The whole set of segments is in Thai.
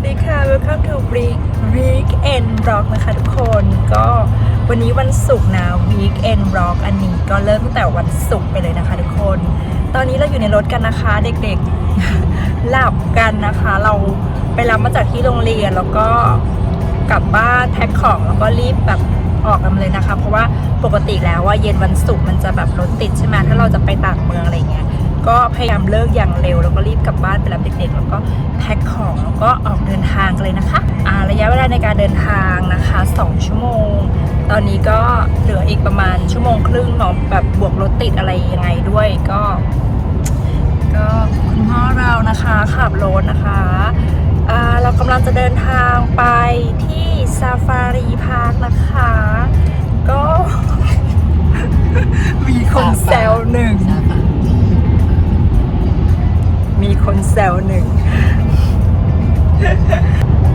วัสดีค่ะ Welcome to Week Weekend Vlog นะคะทุกคนก็วันนี้วันศุกร์นะ Weekend Vlog อันนี้ก็เริ่มตั้งแต่วันศุกร์ไปเลยนะคะทุกคน ตอนนี้เราอยู่ในรถกันนะคะ เด็กๆหลับกันนะคะ เราไปรับมาจากที่โรงเรียนแล้วก็กลับบ้านแพ็คของแล้วก็รีบแบบออกกันเลยนะคะ เพราะว่าปกติแล้วว่าเย็นวันศุกร์มันจะแบบรถติดใช่ไหมถ้าเราจะไปต่างเมืองอะไรเงี้ย ก็พยายามเลิกอย่างเร็ว แล้วก็รีบกลับบ้านไปรับเด็กๆ แล้วก็แพ็คของแล้วก็ออกเดินทางกันเลยนะคะอ่าระยะเวลาในการเดินทางนะคะ 2 ชั่วโมง ตอนนี้ก็เหลืออีกประมาณชั่วโมงครึ่งเนาะแบบบวกรถติดอะไรยังไงด้วยก็ ก็คุณพ่อเรานะคะขับรถนะคะอ่าเรากำลังจะเดินทางไปที่ซาฟารีพาร์คนะคะ ก็ มีคนแซวหนึ่ง มีคนแซวหนึ่ง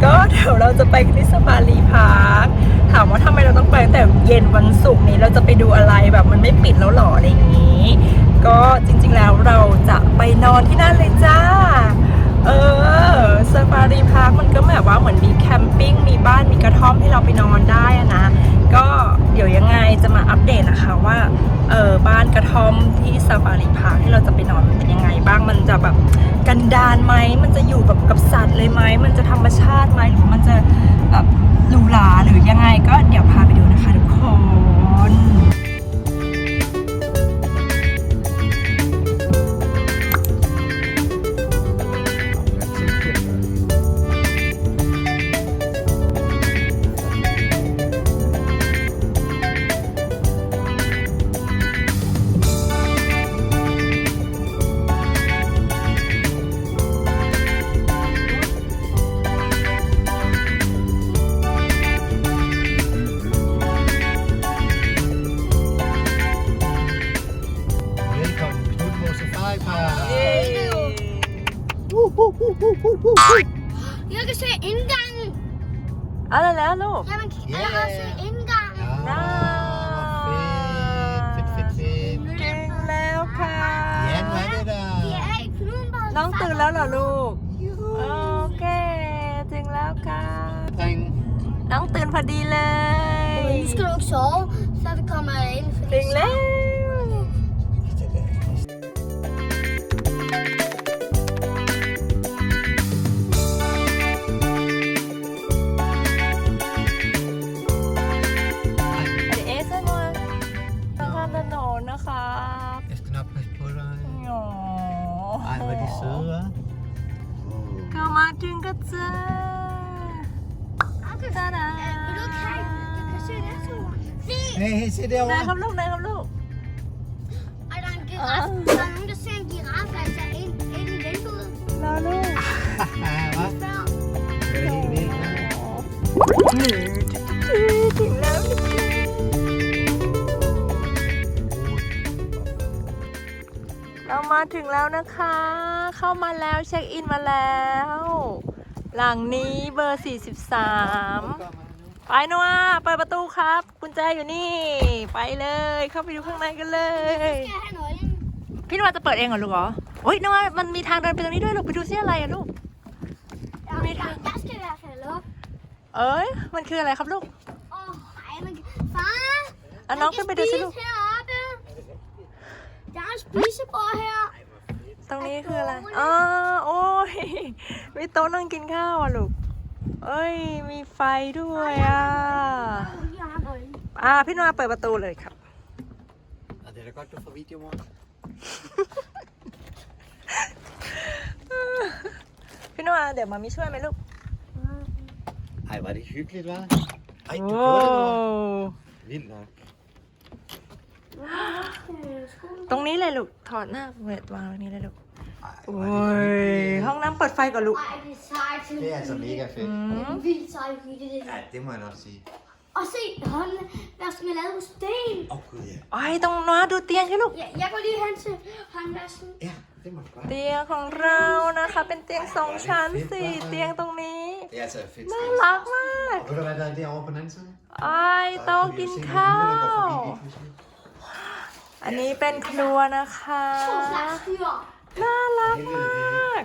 ก็เดี๋ยวเราจะไปที่สปารีพาร์คถามว่าทำไมเราต้องไปแต่เย็นวันศุกร์นี้เราจะไปดูอะไรแบบมันไม่ปิดแล้วหรออะไรอย่างนี้ ก็จริงๆแล้วเราจะไปนอนที่นั่นเลยจ้า เออสปารีพาร์คมันก็แบบว่าเหมือนมีแคมปิ้งมีบ้านมีกระท่อมให้เราไปนอนได้อะนะ ก็เดี๋ยวยังไงจะมาอัปเดตนะคะว่าเออบ้านกระท่อมที่ซาฟารีพาร์คที่เราจะไปนอนเป็นยังไงบ้างมันจะแบบกันดานไหมมันจะอยู่แบบกับสัตว์เลยไหมมันจะธรรมชาติไหมหรือมันจะแบบหรูหราหรือยังไงก็เดี๋ยวพาไปดูนะคะ อะไรแล้วลูก Ja, man kan Ja, yeah. ja, også ja. se indgangen. Ja, fedt, fedt, fedt, fedt. ถึงแล้วค่ะ Ja, nu er vi Vi der. er i Knudborg. น้องตื่นแล้วเหรอลูกโอเค ถึงแล้วค่ะ Dreng. น้องตื่นพอดีเลย Nu skal du ikke sove, så vi kommer ind. fordi ถึงแล้ว Ej, hvor er de søde, hva'? ก็มาถึงก็เจอ Okay. ตาดา Vil du ikke have? Jeg kan se det så. Se! Hey, hey, se ไหน derovre. ครับลูกไหนครับลูก Og der er en giraf. Der er nogen, der ser en giraf, altså ind, ind i vinduet. รอลูก Hva? Før. Det er helt vildt, hva'? ถึงแล้วเรามาถึงแล้วนะคะ เข้ามาแล้วเช็คอินมาแล้ว หลังนี้เบอร์ 43 ไปนัวเปิดประตูครับ กุญแจอยู่นี่ ไปเลย เข้าไปดูข้างในกันเลย Skal jeg have nøglen? พี่นวาจะเปิดเองเหรอลูกเหรอโอ้ยนวามันมีทางเดินไปตรงนี้ด้วยลูกไปดูซิอะไรอะลูก Ja, Mit- jeg, jeg skal i hvert fald op. เอ้ยมันคืออะไรครับลูก Åh, ej, man kan... Far! อะน้องขึ้นไปดูสิลูก spise heroppe. Der er en spisebord her. ต รงนี้คืออะไร อ๋อ โอ้ย มีโต๊ะนั่งกินข้าวอะลูก เอ้ย มีไฟด้วยอะ Jeg har nøglen. อ่า พี่นวาเปิดประตูเลยครับ Ja, det er da godt, du får video, mor. พี่นวาเดี๋ยวมามีช่วยไหมลูก Ej, var det hyggeligt, hva'? Ej, du โอ้ gjorde det, mor. Vildt nok. ตรงนี้เลยลูก ถอดหน้าเวทวางตรงนี้เลยลูก Ej, โอ้ hvor er det ย hyggeligt. ห้องน้ำเปิดไฟก่อนลูก Ej, det er sejt. Det er altså mega fedt. Vildt sejt hyggeligt. Ja, det må jeg nok sige. Og se, håndvasken er lavet på sten. Åh, oh, gud, ja. ไอ้ยตรงนวาดูเตียงสิลูก Ja, jeg går lige hen til håndvasken. Ja, det må du godt. เตียงของเรานะคะ เป็นเตียงสองชั้นสี่เตียงตรงนี้ Det er altså et fedt น่า sted. รักมาก Og ved du hvad der er derovre på den anden side? ไอ้โต๊ะกินข้าว อันนี้เป็นครัวนะคะ To slags dyr. น่ารักมาก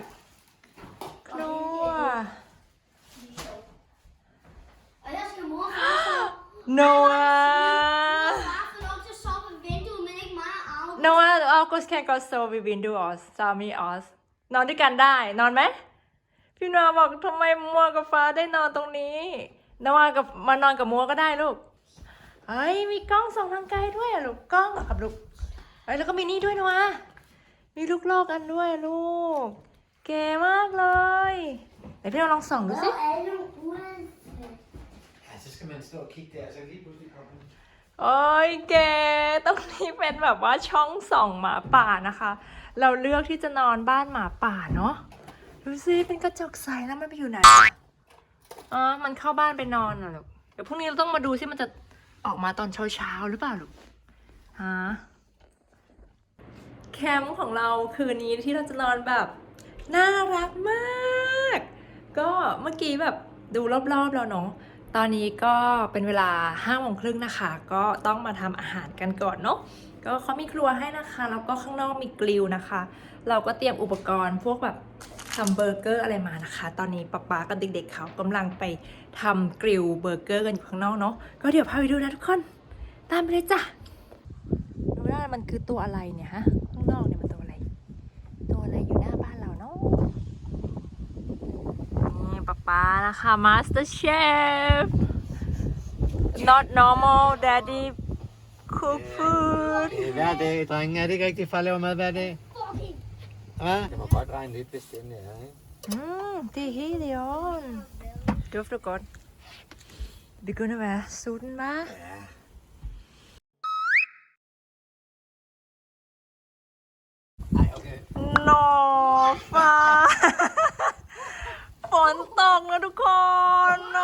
ครัว Noah Noah เาอกุสแกนกอโซวิวินดูออสซามีออสนอนด้วยกันได้ นอนไหม พี่นัวบอกทำไมมัวกับฟ้าได้นอนตรงนี้นวากับมานอนกับมัวก็ได้ลูกเฮ้ยมีกล้องส่องทางไกลด้วยอะลูกกล้องเหรครับลูกเฮ้ยแล้วก็มีนี่ด้วยนวา มีลูกโลกอันด้วยลูก เก๋มากเลยเดี๋ยวพี่เราลองส่องดูสิ alle uanset. Ja, så skal man stå og kigge der, så lige pludselig kommer den. โอ้ยเก๋ตรงนี้เป็นแบบว่าช่องส่องหมาป่านะคะ เราเลือกที่จะนอนบ้านหมาป่าเนาะ ดูสิเป็นกระจกใสแล้วมันไปอยู่ไหนอะอ๋อ มันเข้าบ้านไปนอนเหรอลูก เดี๋ยวพรุ่งนี้เราต้องมาดูสิมันจะออกมาตอนเช้าๆหรือเปล่าลูกฮะ แคมป์ของเราคืนนี้ที่เราจะนอนแบบน่ารักมาก ก็เมื่อกี้แบบดูรอบๆแล้วเนาะตอนนี้ก็เป็นเวลาห้าโมงครึ่งนะคะ ก็ต้องมาทำอาหารกันก่อนเนาะก็เขามีครัวให้นะคะแล้วก็ข้างนอกมีกริลนะคะ เราก็เตรียมอุปกรณ์พวกแบบทำเบอร์เกอร์อะไรมานะคะ ตอนนี้ป๊าป๊ากับเด็กๆเขากำลังไปทำกริลเบอร์เกอร์กันอยู่ข้างนอกเนาะก็เดี๋ยวพาไปดูนะทุกคน ตามไปเลยจ้ะดูว่ามันคือตัวอะไรเนี่ยฮะ ป๊าป๊านะคะ Master Chef not normal daddy cook food Det er hver dag, drenge. Er det ikke rigtigt, far laver mad hver dag? Fucking. Hva? Det må godt regne lidt, hvis den er, ikke? Mm, det er helt i orden. Dufter godt. Begynder at være sulten, hva'? Ja. Ej, okay. Nå, far. ฝนตกนะทุกคนโน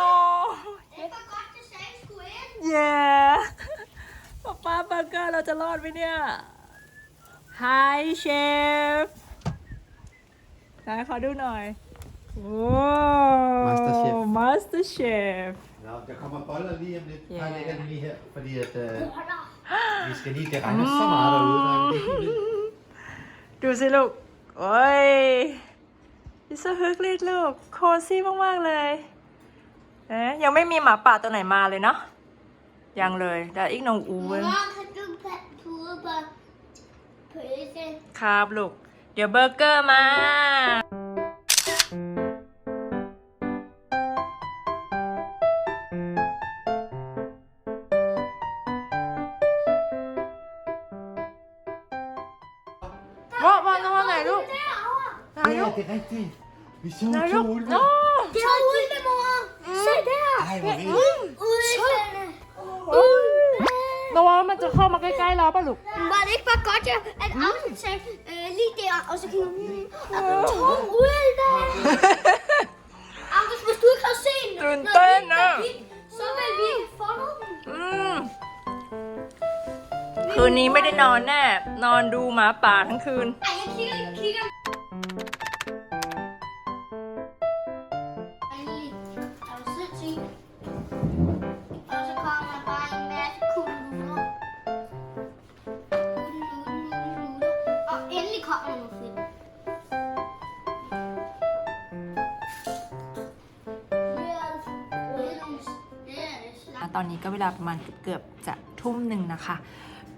Det var godt, det sagde sgu ind. เย้ป๊าป้าเบอร์เกอร์เราจะรอดไหมเนี่ย Hi Chef ไหนขอดูหน่อย โอ้ Master Chef Master Chef Nå, der kommer boller lige om lidt. Ja. Jeg lægger den lige her, fordi at, øh, Boller. vi skal lige... Det regner så meget derude, drenge. Det er helt vildt. ดูสิลูก โอ้ย นี่ så hyggeligt ลูก โคซี่มากๆเลยเอ๊ะยังไม่มีหมาป่าตัวไหนมาเลยเนาะยังเลยแต่อีกน้องอูเว้ย Mor, kan du pa- pude på pølse? ครับลูก เดี๋ยวเบอร์เกอร์มาว่า นลูก to ulve. โอ้ Det var ulve, mor. Se der. Ej, hvor vildt. Ulvene. ระวังมันจะเข้ามาใกล้ๆเราป่ะลูก Var det ikke bare godt, ja, at August sagde øh, lige der, og så kan man... Og to ulve. August, hvis du ikke har set den, Den når vi den er. gik, så vil vi ikke få den. อืมคืนนี้ไม่ได้นอนแน่ นอนดูหมาป่าทั้งคืน Ej, jeg kigger, jeg kigger. ตอนนี้ก็เวลาประมาณเกือบจะทุ่มหนึ่งนะคะ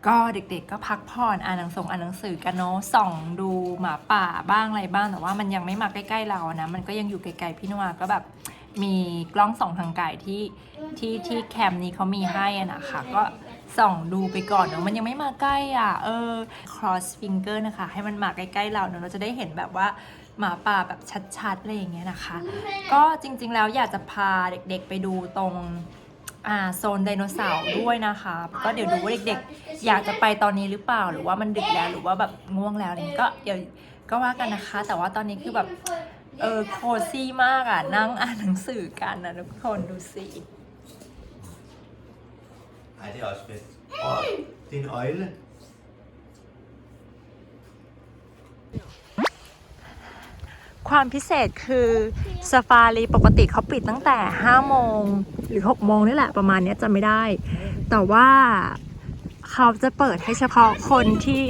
ก็เด็กๆก็พักผ่อนอ่านหนังสงอ่านหนังสือกันเนาะส่องดูหมาป่าบ้างอะไรบ้างแต่ว่ามันยังไม่มาใกล้ๆเรานะมันก็ยังอยู่ไกลๆพี่นวาก็แบบมีกล้องส่องทางไกลที่ที่ที่แคมป์นี้เขามีให้อะนะคะ ก็ส่องดูไปก่อนเนาะมันยังไม่มาใกล้อะ เออ cross finger นะคะ ให้มันมาใกล้ๆเราเนาะเราจะได้เห็นแบบว่าหมาป่าแบบชัดๆอะไรอย่างเงี้ยนะคะ ก็จริงๆแล้วอยากจะพาเด็กๆไปดูตรง อ่าโซนไดโนเสาร์ด้วยนะคะ ก็เดี๋ยวดูว่าเด็กๆ อยากจะไปตอนนี้หรือเปล่า หรือว่ามันดึกแล้วหรือว่าแบบง่วงแล้วอะไรอย่างเงี้ยก็เดี๋ยวก็ว่ากันนะคะ แต่ว่าตอนนี้คือแบบเออโคซี่มากอะ นั่งอ่านหนังสือกันนะทุกคนดูสิ Ej, det er også fedt. Og det er en øjle. ความพิเศษคือซาฟารีปกติเขาปิดตั้งแต่ 5 โมงหรือ 6 โมงนี่แหละประมาณนี้จะไม่ได้ แต่ว่าเขาจะเปิดให้เฉพาะคนที่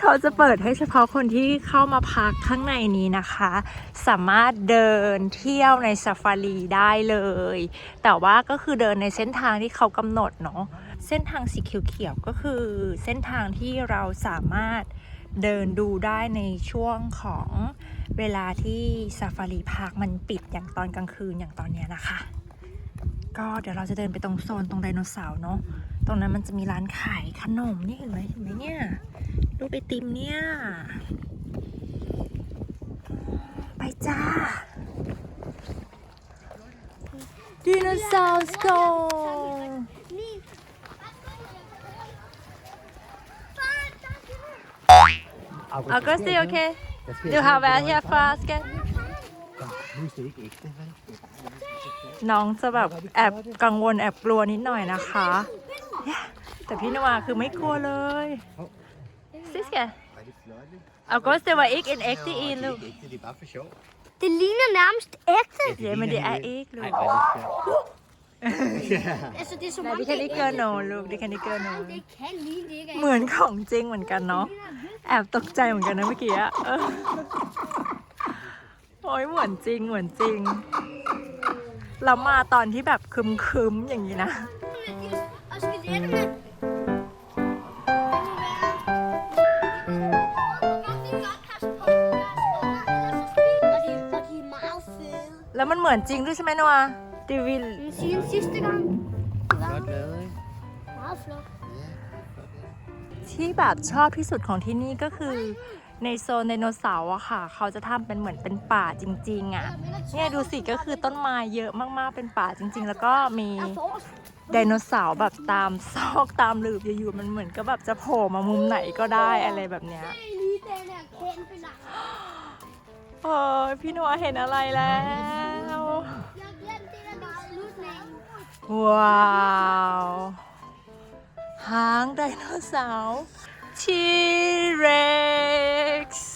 เขาจะเปิดให้เฉพาะคนที่เข้ามาพักข้างในนี้นะคะ สามารถเดินเที่ยวในซาฟารีได้เลย แต่ว่าก็คือเดินในเส้นทางที่เขากำหนดเนาะเส้นทางสีเขียวๆก็คือเส้นทางที่เราสามารถเดินดูได้ในช่วงของ เวลาที่ซาฟารีพาร์คมันปิดอย่างตอนกลางคืนอย่างตอนเนี้ยนะคะ ก็เดี๋ยวเราจะเดินไปตรงโซนตรงไดโนเสาร์เนาะตรงนั้นมันจะมีร้านขายขนมนี่เห็นไหมเห็นไหมเนี่ยรูปไอติมเนี่ย ไปจ้าดิโนเสาร์โก Nee. August, er okay? Jeg skal Du har været her før, skat? Nu er det ikke ægte, vel? น้องจะแบบแอบกังวลแอบกลัวนิดหน่อยนะคะเนี่ยแต่พี่นวาคือไม่กลัวเลยซิสแก Var det flot, ikke? August, det var ikke en ægte Jo, en, det er Lu. ikke ægte, det er bare for sjov. Det ligner nærmest ægte. Ja, men det er ikke, Lu. Ej, hvor er det sjovt. Altså, det er som Nej, om det kan det ikke gøre noget, Lu. Det kan ikke gøre Nej, noget. det kan ligne det ikke er เหมือนของจริงเหมือนกันเนาะแอบตกใจเหมือนกันนะเมื่อกี้อะเออโอ้ยเหมือนจริงเหมือนจริง เรามาตอนที่แบบคึมๆอย่างนี้นะ Og skeletterne. Og de, og de er meget fede. แล้วมันเหมือนจริงด้วยใช่ไหมนัว ดิวิล Men siden sidste gang. Det var Flot lavet, ikke? meget flot. Ja, flot lavet. ที่แบบชอบที่สุดของที่นี่ก็คือ ในโซนไดโนเสาร์อะค่ะ เขาจะทำเป็นเหมือนเป็นป่าจริง ๆอะเนี่ยดูสิก็คือต้นไม้เยอะมากๆเป็นป่าจริง ๆ แล้วก็มี Der er forrest. ไดโนเสาร์แบบตามซอกตามหลืบอยู่ๆมันเหมือนก็แบบจะโผล่มามุมไหนก็ได้อะไรแบบเนี้ย Se lige den her kæmpe lang. โอ้ยพี่นัวเห็นอะไรแล้ว ว้าวหางไดโนเสาร์ทีเร็กซ์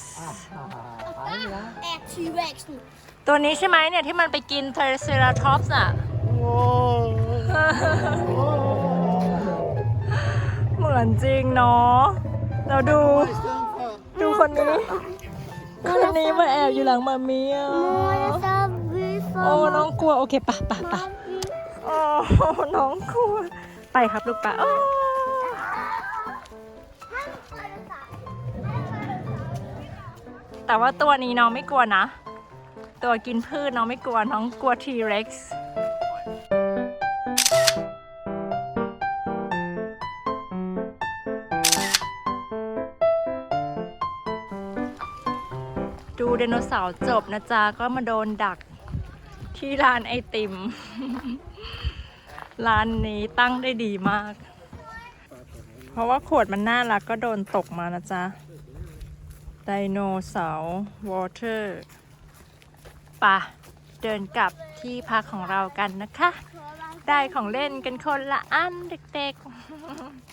Er T-Rexen. ตัวนี้ใช่ไหมเนี่ย ที่มันไปกินเทอร์เซราทอปส์อะเหมือนจริงเนาะเราดู ดูคนนี้ คนนี้มาแอบอยู่หลังมามีอะ så vil โอ้ น้องกลัว โอเคปะปะปะ โอ้น้องกลัวไปครับลูกปะโอ้แต่ว่าตัวนี้น้องไม่กลัวนะ ตัวกินพืชน้องไม่กลัวน้องกลัวทีเร็กซ์ดูไดโนเสาร์จบนะจ๊ะก็มาโดนดักที่ร้านไอติม ร้านนี้ตั้งได้ดีมาก เพราะว่าขวดมันน่ารักก็โดนตกมานะจ๊ะ ไดโนเสาร์วอเตอร์ปะเดินกลับที่พักของเรากันนะคะ ได้ของเล่นกันคนละอันเด็กๆ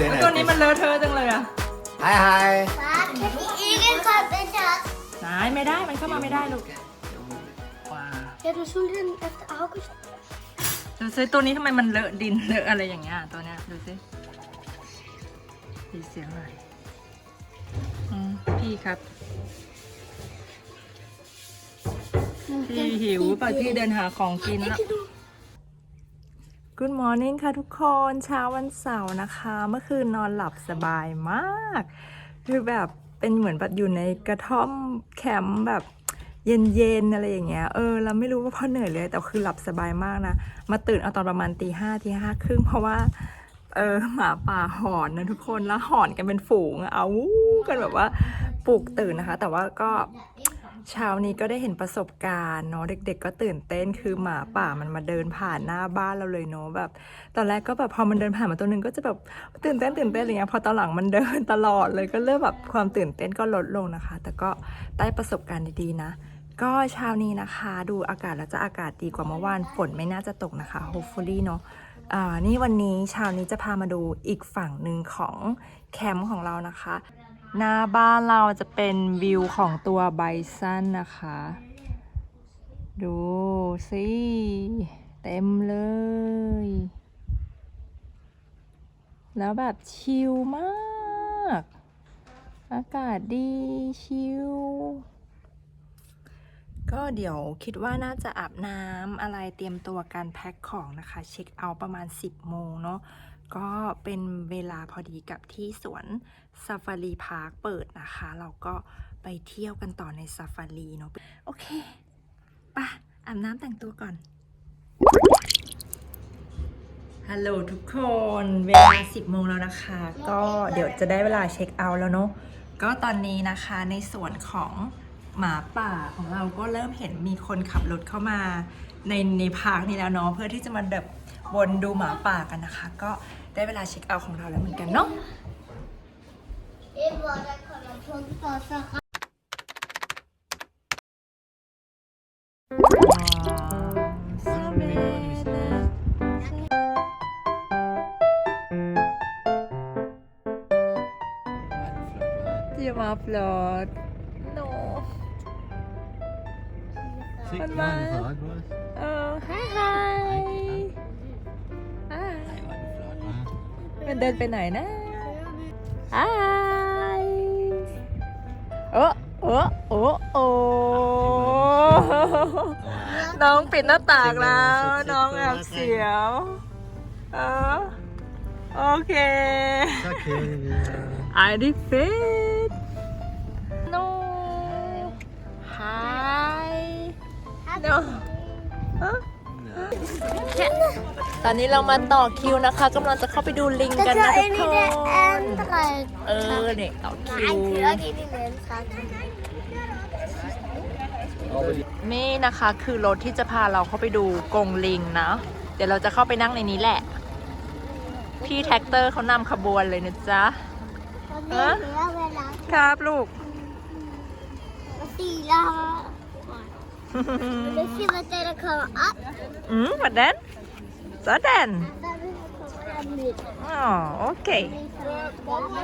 อ๋อเจนตัวนี้มันเลอะเทอะจังเลยอะไฮไฮ Far, kan vi ikke komme den her? ไหนไม่ได้มันเข้ามาไม่ได้ลูก Ja, du sulten efter August. ดูซิตัวนี้ทำไมมันเลอะดินเลอะอะไรอย่างเงี้ยตัวเนี้ยดูซิดีเสียงหน่อยอืมพี่ครับ พี่หิวป่ะพี่เดินหาของกินแล้ว Ikke nu. Good morning ค่ะทุกคนเช้าวันเสาร์นะคะ เมื่อคืนนอนหลับสบายมาก คือแบบเป็นเหมือนแบบอยู่ในกระท่อมแคมป์แบบเย็นๆอะไรอย่างเงี้ยเออเราไม่รู้ว่าเพราะเหนื่อยเลย แต่คือหลับสบายมากนะ มาตื่นเอาตอนประมาณตีห้าตีห้าครึ่งเพราะว่าเออหมาป่าหอนนะทุกคนแล้วหอนกันเป็นฝูงเอากันแบบว่าปลุกตื่นนะคะ แต่ว่าก็ เช้านี้ก็ได้เห็นประสบการณ์เนาะเด็ก ๆ ก็ตื่นเต้นคือหมาป่ามันมาเดินผ่านหน้าบ้านเราเลยเนาะแบบ ตอนแรกก็แบบพอมันเดินผ่านมาตัวหนึงก็จะแบบตื่นเต้นตื่นเต้นอะไรเงี้ยพอตอนหลังมันเดินตลอดเลยก็เริ่มแบบความตื่นเต้นก็ลดลงนะคะ แต่ก็ได้ประสบการณ์ดีๆนะก็เช้านี้นะคะ ดูอากาศแล้วจะอากาศดีกว่าเมื่อวานฝนไม่น่าจะตกนะคะ hopefully เนาะอ่านี่วันนี้เช้านี้จะพามาดูอีกฝั่งหนึ่งของแคมป์ของเรานะคะ หน้าบ้านเราจะเป็นวิวของตัวไบซันนะคะ ดูสิ เต็มเลย แล้วแบบชิลมาก อากาศดีชิลก็เดี๋ยวคิดว่าน่าจะอาบน้ำอะไรเตรียมตัวการแพ็คของนะคะ เช็คเอาท์ประมาณ 10 โมงเนาะ ก็เป็นเวลาพอดีกับที่สวนซาฟารีพาร์คเปิดนะคะ เราก็ไปเที่ยวกันต่อในซาฟารีเนาะโอเคปะอาบน้ำแต่งตัวก่อน ฮัลโหลทุกคน เวลา 10 โมงแล้วนะคะ ก็เดี๋ยวจะได้เวลาเช็คเอาท์แล้วเนาะก็ตอนนี้นะคะในส่วนของหมาป่าของเราก็เริ่มเห็นมีคนขับรถเข้ามาในในพาร์คนี้แล้วเนาะเพื่อที่จะมาแบบวนดูหมาป่ากันนะคะ ก็ ได้เวลาเช็คเอาท์ของเราแล้วเหมือนกันเนาะ Et voilà qu'on a besoin de faire ça. ที่มาฟลอดโน Ziet Wat je maar. aan de was? เออ hi hi hi มันเดินไปไหนนะ hi โอ้โอ้โอ้โอ้น้องปิดหน้าต่างแล้ว น้องแอบเสียว เออ โอเค Zakje. I did fit no hi no ตอนนี้เรามาต่อคิวนะคะกำลังจะเข้าไปดูลิงกัน Dat นะ is ทุก in ค de น Android. เออเนี่ยต่อคิว Maar ik wil ook in de Android. นี่นะคะคือรถที่จะพาเราเข้าไปดูกรงลิงนะ เดี๋ยวเราจะเข้าไปนั่งในนี้แหละ พี่แท็กเตอร์เขานำขบวนเลยนะจ๊ะ Wat Huh? denk je wel wel aan? ครับลูก Wat zie je daar? Dan zien we tegen komen op. อื มวัดแดนซอแดน Dan komen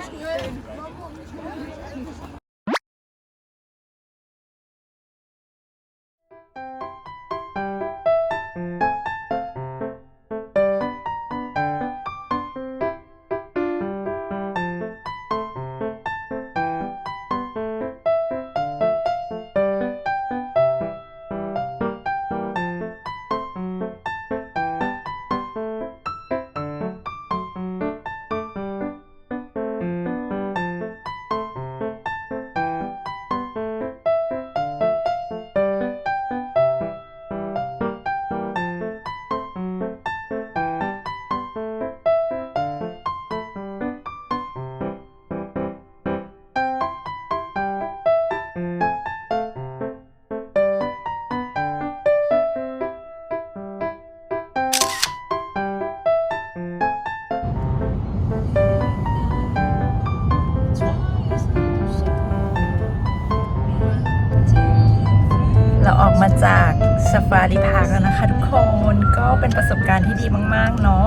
ฟารีพาร์คแล้วนะคะทุกคนก็เป็นประสบการณ์ที่ดีมาก ๆ เนาะ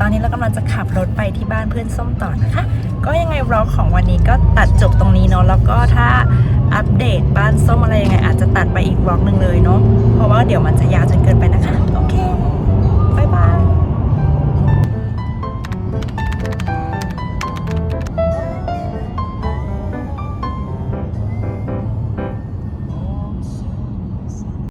ตอนนี้เรากำลังจะขับรถไปที่บ้านเพื่อนส้มต่อนะคะ ก็ยังไงวอกของวันนี้ก็ตัดจบตรงนี้เนาะแล้วก็ถ้าอัปเดตบ้านส้มอะไรยังไงอาจจะตัดไปอีกวอลหนึ่งเลยเนาะเพราะว่าเดี๋ยวมันจะยาวจนเกินไปนะคะ